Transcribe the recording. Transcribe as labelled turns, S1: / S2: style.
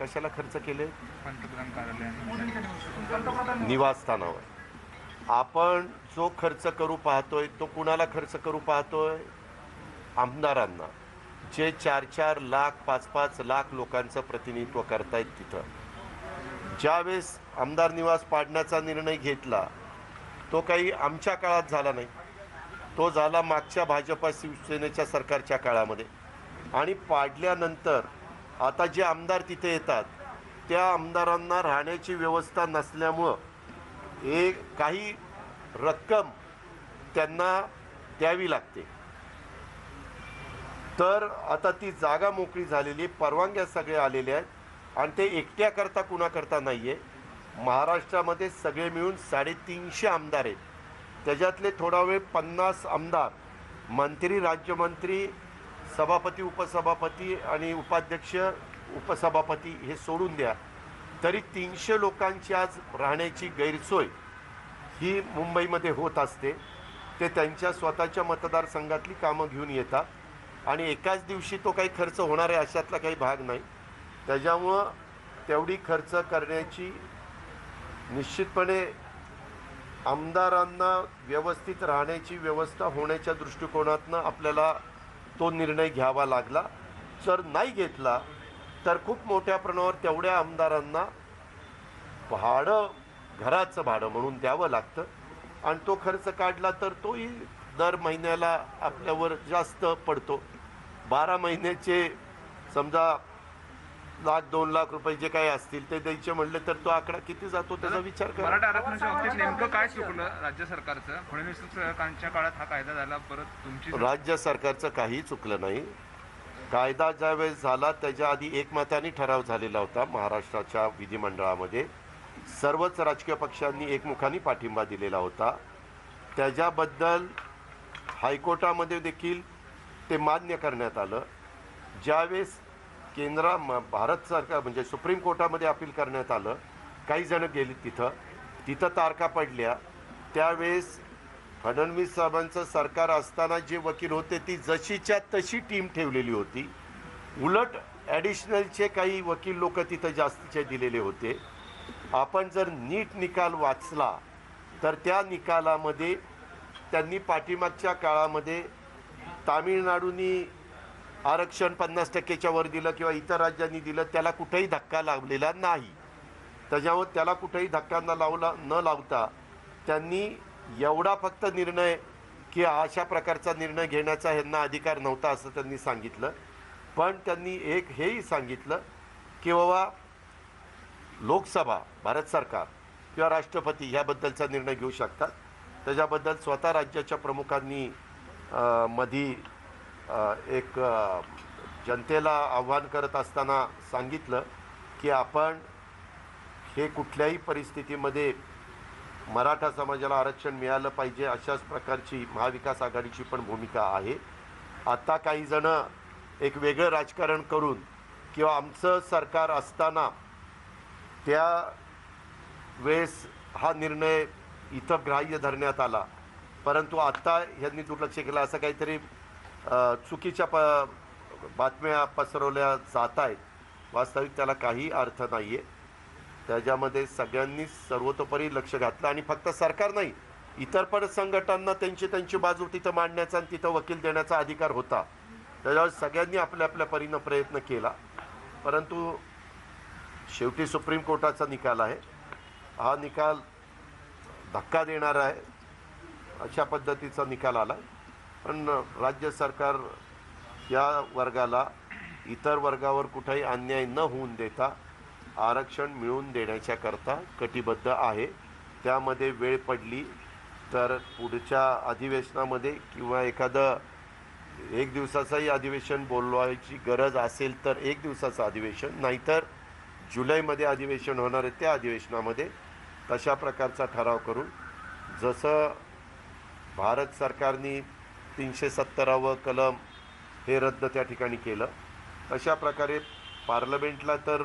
S1: कशाला खर्च केले?
S2: पंतप्रधान कार्यालयाने.
S1: निवासस्थानावर. आपण जो खर्च करू पाहतोय तो कुणाला खर्च करू पाहतोय? आमदारांना. जे चार चार लाख पाच पाच लाख लोकांचं प्रतिनिधित्व करतायत तिथं. ज्यावेळेस आमदार निवास पाडण्याचा निर्णय घेतला तो काही आमच्या काळात झाला नाही. तो झाला मागच्या भाजपा शिवसेनेच्या सरकारच्या काळामध्ये. आणि पाडल्यानंतर आता जे आमदार तिथे येतात त्या आमदारांना राहण्याची व्यवस्था नसल्यामुळं एक काही रक्कम त्यांना द्यावी लागते. तर आता ती जागा मोकळी झालेली परवानग्या सगळ्या आलेल्या आहेत आणि ते एकट्याकरता कुणाकरता नाही आहे महाराष्ट्रामध्ये सगळे मिळून साडेतीनशे आमदार आहेत. त्याच्यातले थोडा वेळ पन्नास आमदार मंत्री राज्यमंत्री सभापती उपसभापती आणि उपाध्यक्ष उपसभापती हे सोडून द्या. तरी तीनशे लोकांची आज राहण्याची गैरसोय ही मुंबईमध्ये होत असते. ते त्यांच्या स्वतःच्या मतदारसंघातली कामं घेऊन येतात आणि एकाच दिवशी तो काही खर्च होणार आहे अशातला काही भाग नाही. त्याच्यामुळं तेवढी खर्च करण्याची निश्चितपणे आमदारांना व्यवस्थित राहण्याची व्यवस्था होण्याच्या दृष्टिकोनातनं आपल्याला तो निर्णय घ्यावा लागला. जर नाही घेतला तर खूप मोठ्या प्रमाणावर तेवढ्या आमदारांना भाडं घराचं भाडं म्हणून द्यावं लागतं. आणि तो खर्च काढला तर तोही दर महिन्याला आपल्यावर जास्त पडतो. बारा महिन्याचे समजा लाख दोन लाख रुपये जे काही असतील ते द्यायचे म्हणले तर तो आकडा किती जातो त्याचा विचार करा.
S2: मराठा आरक्षणाच्या बाबतीत नेमकं काय चुकलं राज्य सरकारचं? फडणवीस सरकारच्या काळात हा कायदा झाला परत तुमची
S1: राज्य सरकारचं काही चुकलं नाही. कायदा ज्यावेळेस झाला त्याच्या आधी एकमताने ठराव झालेला होता महाराष्ट्राच्या विधिमंडळामध्ये. सर्वच राजकीय पक्षांनी एकमुखाने पाठिंबा दिलेला होता. त्याच्याबद्दल हायकोर्टामध्ये देखील ते मान्य करण्यात आलं. ज्यावेळेस केंद्र म- भारत सरकार म्हणजे सुप्रीम कोर्टामध्ये अपील करण्यात आलं. काही जणं गेली तिथं. तिथं तारखा पडल्या. त्यावेळेस फडणवीस साहेबांचं सरकार असताना जे वकील होते ती जशीच्या तशी टीम ठेवलेली होती. उलट ॲडिशनलचे काही वकील लोक तिथं जास्तीचे दिलेले होते. आपण जर नीट निकाल वाचला तर त्या निकालामध्ये त्यांनी पाठीमागच्या काळामध्ये तामिळनाडूनी आरक्षण पन्नास टक्केच्या वर दिलं किंवा इतर राज्यांनी दिलं त्याला कुठेही धक्का लावलेला नाही. त्याच्यावर त्याला कुठेही धक्का न लावला न लावता त्यांनी एवढा फक्त निर्णय की अशा प्रकारचा निर्णय घेण्याचा ह्यांना अधिकार नव्हता असं त्यांनी सांगितलं. पण त्यांनी एक हेही सांगितलं की बाबा लोकसभा भारत सरकार किंवा राष्ट्रपती ह्याबद्दलचा निर्णय घेऊ शकतात. त्याच्याबद्दल स्वतः राज्याच्या प्रमुखांनी मधी एक जनतेला आव्हान करत असताना सांगितलं की आपण हे कुठल्याही परिस्थितीमध्ये मराठा समाजाला आरक्षण मिळालं पाहिजे अशाच प्रकारची महाविकास आघाडीची पण भूमिका आहे. आता काहीजणं एक वेगळं राजकारण करून किंवा आमचं सरकार असताना त्या वेळेस हा निर्णय इथं ग्राह्य धरण्यात आला. परंतु आत्ता ह्यांनी दुर्लक्ष केलं. असं काहीतरी चुकीच्या प बातम्या पसरवल्या जात आहेत. वास्तविक त्याला काही अर्थ नाही आहे त्याच्यामध्ये सगळ्यांनी सर्वतोपरी लक्ष घातलं आणि फक्त सरकार नाही इतर पण संघटनांना त्यांची त्यांची बाजू तिथं मांडण्याचा आणि तिथं वकील देण्याचा अधिकार होता. त्याच्यावर सगळ्यांनी आपल्या आपल्या परीनं प्रयत्न केला. परंतु शेवटी सुप्रीम कोर्टाचा निकाल आहे. हा निकाल धक्का देणारा आहे. अशा पद्धतीचा निकाल आला. पण राज्य सरकार या वर्गाला इतर वर्गावर कुठेही अन्याय न होऊन देता आरक्षण मिळवून देण्याच्याकरता कटिबद्ध आहे. त्यामध्ये वेळ पडली तर पुढच्या अधिवेशनामध्ये किंवा एखादं एक दिवसाचंही अधिवेशन बोलवायची गरज असेल तर एक दिवसाचं अधिवेशन नाहीतर जुलैमध्ये अधिवेशन होणार आहे त्या अधिवेशनामध्ये तशा प्रकारचा ठराव करून जसं भारत सरकारने तीनशे सत्तरावं कलम हे रद्द त्या ठिकाणी केलं. अशा प्रकारे पार्लमेंटला तर